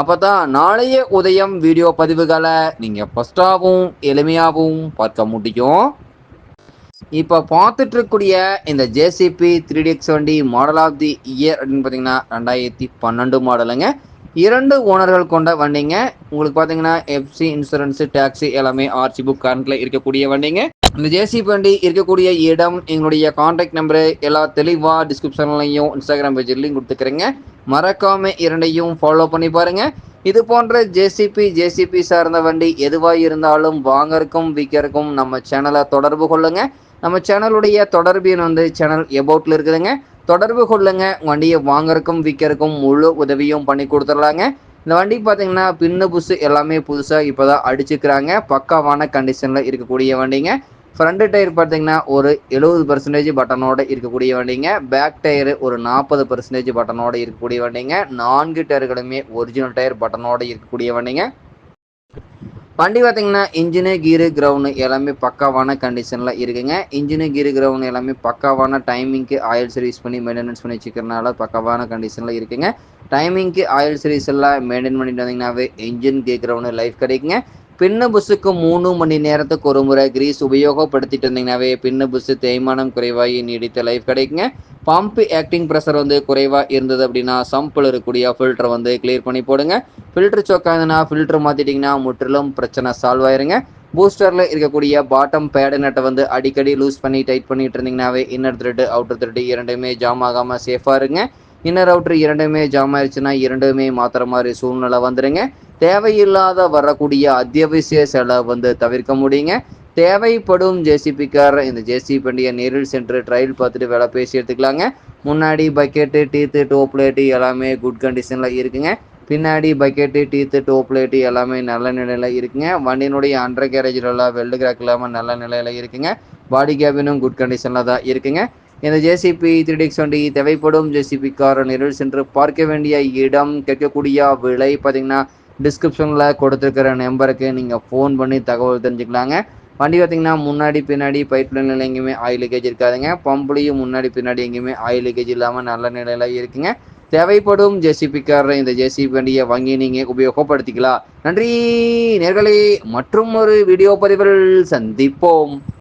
அப்போ தான் நாளைய உதயம் வீடியோ பதிவுகளை நீங்கள் ஃபஸ்ட்டாகவும் எளிமையாகவும் பார்க்க முடியும். இப்போ பார்த்துட்டு இருக்கக்கூடிய இந்த ஜேசிபி த்ரீ டிஎக்ஸ் வண்டி மாடல் ஆஃப் தி இயர் அப்படின்னு பார்த்தீங்கன்னா ரெண்டாயிரத்தி பன்னெண்டு மாடலுங்க இரண்டு ஓனர்கள் கொண்ட வண்டிங்க. உங்களுக்கு பார்த்தீங்கன்னா எஃப்சி இன்சூரன்ஸு டேக்ஸி எல்லாமே ஆர்சி புக் கரண்ட்டில் இருக்கக்கூடிய வண்டிங்க. இந்த ஜேசிபி வண்டி இருக்கக்கூடிய இடம் எங்களுடைய கான்டாக்ட் நம்பரு எல்லா தெளிவாக டிஸ்கிரிப்ஷன்லையும் இன்ஸ்டாகிராம் பேஜ்லையும் கொடுத்துக்கிறேங்க. மறக்காம இரண்டையும் ஃபாலோ பண்ணி பாருங்க. இது போன்ற ஜேசிபி ஜேசிபி சார்ந்த வண்டி எதுவாக இருந்தாலும் வாங்கறக்கும் விற்கிறக்கும் நம்ம சேனலை தொடர்பு கொள்ளுங்க. நம்ம சேனலுடைய தொடர்பு எண் வந்து சேனல் எபவுட்ல இருக்குதுங்க. தொடர்பு கொள்ளுங்க. வண்டியை வாங்குறக்கும் விற்கிறக்கும் முழு உதவியும் பண்ணி கொடுத்துடலாங்க. இந்த வண்டி பார்த்தீங்கன்னா பின்னு புஷு எல்லாமே புதுசாக இப்போ தான் அடிச்சுக்கிறாங்க. பக்காவான கண்டிஷனில் இருக்கக்கூடிய வண்டிங்க. ஃப்ரண்ட் டயர் பார்த்தீங்கன்னா ஒரு எழுபது பர்சன்டேஜ் பட்டனோட இருக்கக்கூடிய வண்டிங்க. பேக் டயரு ஒரு நாற்பது பர்சன்டேஜ் பட்டனோட இருக்கக்கூடிய வண்டிங்க. நான்கு டயர்களுமே ஒரிஜினல் டயர் பட்டனோட இருக்கக்கூடிய வண்டிங்க. வண்டி பார்த்தீங்கன்னா இன்ஜினு கீரு கிரவுண்டு எல்லாமே பக்காவான கண்டிஷனில் இருக்குங்க. இன்ஜினு கீரு கிரவுண்டு எல்லாமே பக்காவான டைமிங்க்கு ஆயில் சர்வீஸ் பண்ணி மெயின்டெனன்ஸ் பண்ணி வச்சுக்கிறனால பக்காவான கண்டிஷனில் இருக்குங்க. டைமிங்க்கு ஆயில் சர்வீஸ் எல்லாம் மெயின்டைன் பண்ணிட்டு வந்தீங்கன்னாவே இன்ஜின் கீ கிரவுண்டு லைஃப் கிடைக்குங்க. பின்ன புஸ்ஸுக்கு மூணு மணி நேரத்துக்கு ஒரு முறை கிரீஸ் உபயோகப்படுத்திட்டு இருந்தீங்கன்னாவே பின்ன புஸ்ஸு தேய்மானம் குறைவாகி நீடித்த லைஃப் கிடைக்குங்க. பம்ப் ஆக்டிங் ப்ரெஷர் வந்து குறைவாக இருந்தது அப்படின்னா சம்பில் இருக்கக்கூடிய ஃபில்டர் வந்து கிளியர் பண்ணி போடுங்க. ஃபில்டர் சொக்காதுன்னா ஃபில்டர் மாற்றிட்டிங்கன்னா முற்றிலும் பிரச்சனை சால்வ் ஆயிருங்க. பூஸ்டரில் இருக்கக்கூடிய பாட்டம் பேடு நட்டை வந்து அடிக்கடி லூஸ் பண்ணி டைட் பண்ணிட்டு இருந்தீங்கன்னாவே இன்னர் த்ரெட்டு அவுட்டர் த்ரெட்டு இரண்டுமே ஜாம் ஆகாமல் சேஃபாக இருங்க. இன்னர் அவுட்ரு இரண்டுமே ஜாம் ஆயிடுச்சுன்னா இரண்டுமே மாத்திர மாதிரி சூழ்நிலை வந்துடுங்க தேவையில்லாத வரக்கூடிய அத்தியாவசிய செலவு வந்து தவிர்க்க முடியுங்க. தேவைப்படும் ஜேசிபிக்கார் இந்த ஜேசிபி வண்டியை நேரில் சென்று ட்ரையல் பார்த்துட்டு வேலை பேசி எடுத்துக்கலாங்க. முன்னாடி பக்கெட்டு டீத்து டோப் பிளேட்டு எல்லாமே குட் கண்டிஷனில் இருக்குங்க. பின்னாடி பக்கெட்டு டீத்து டோப் பிளேட்டு எல்லாமே நல்ல நிலையில் இருக்குங்க. வண்டியினுடைய அண்டர் கேரேஜிலலாம் வெல்டு கிராக் இல்லாமல் நல்ல நிலையில் இருக்குங்க. பாடி கேபினும் குட் கண்டிஷனில் தான் இருக்குங்க. இந்த ஜேசிபி த்ரீ டிக்ஸ் வண்டி தேவைப்படும் ஜேசிபி கார் நேரில் சென்று பார்க்க வேண்டிய இடம் கேட்கக்கூடிய விலை பார்த்தீங்கன்னா டிஸ்கிரிப்ஷனில் கொடுத்துருக்கிற நம்பருக்கு நீங்கள் ஃபோன் பண்ணி தகவல் தெரிஞ்சுக்கலாங்க. வண்டி பார்த்தீங்கன்னா முன்னாடி பின்னாடி பைப் லைனில் எங்கேயுமே ஆயில் லீக்கேஜ் இருக்காதுங்க. பம்புலையும் முன்னாடி பின்னாடி எங்கேயுமே ஆயில் லீக்கேஜ் இல்லாமல் நல்ல நிலையில் இருக்குங்க. தேவைப்படும் ஜேசிபி இந்த ஜேசிபி வண்டியை வாங்கி நீங்கள் உபயோகப்படுத்திக்கலாம். நன்றி நேர்களே மற்றும் ஒரு வீடியோ பதிவில் சந்திப்போம்.